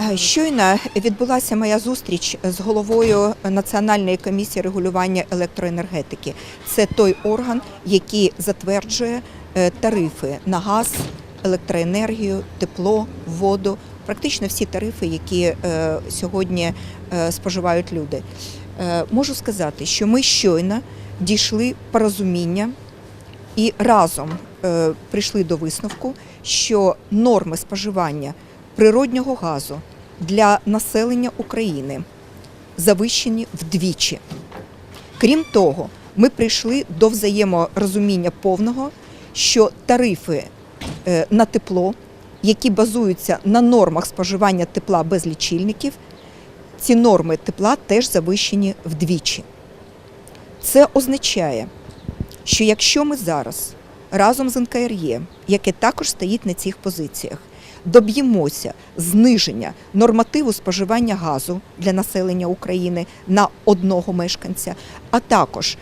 Е, Щойно відбулася моя зустріч з головою Національної комісії регулювання електроенергетики. Це той орган, який затверджує е, тарифи на газ, електроенергію, тепло, воду, практично всі тарифи, які е, сьогодні споживають люди. Можу сказати, що ми щойно дійшли порозуміння і разом прийшли до висновку, що норми споживання природнього газу для населення України завищені вдвічі. Крім того, ми прийшли до взаєморозуміння повного, що тарифи е, на тепло, які базуються на нормах споживання тепла без лічильників, ці норми тепла теж завищені вдвічі. Це означає, що якщо ми зараз разом з НКРЄ, яке також стоїть на цих позиціях, доб'ємося зниження нормативу споживання газу для населення України на одного мешканця, а також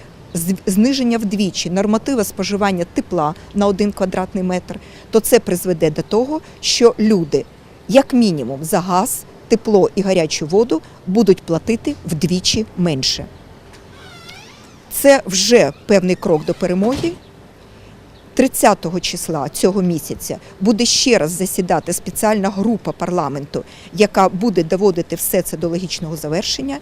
зниження вдвічі норматива споживання тепла на один квадратний метр, то це призведе до того, що люди, як мінімум, за газ, тепло і гарячу воду будуть платити вдвічі менше. Це вже певний крок до перемоги. 30 числа цього місяця буде ще раз засідати спеціальна група парламенту, яка буде доводити все це до логічного завершення.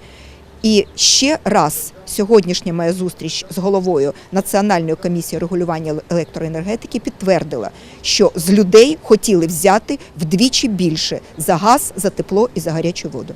І ще раз сьогоднішня моя зустріч з головою Національної комісії регулювання електроенергетики підтвердила, що з людей хотіли взяти вдвічі більше за газ, за тепло і за гарячу воду.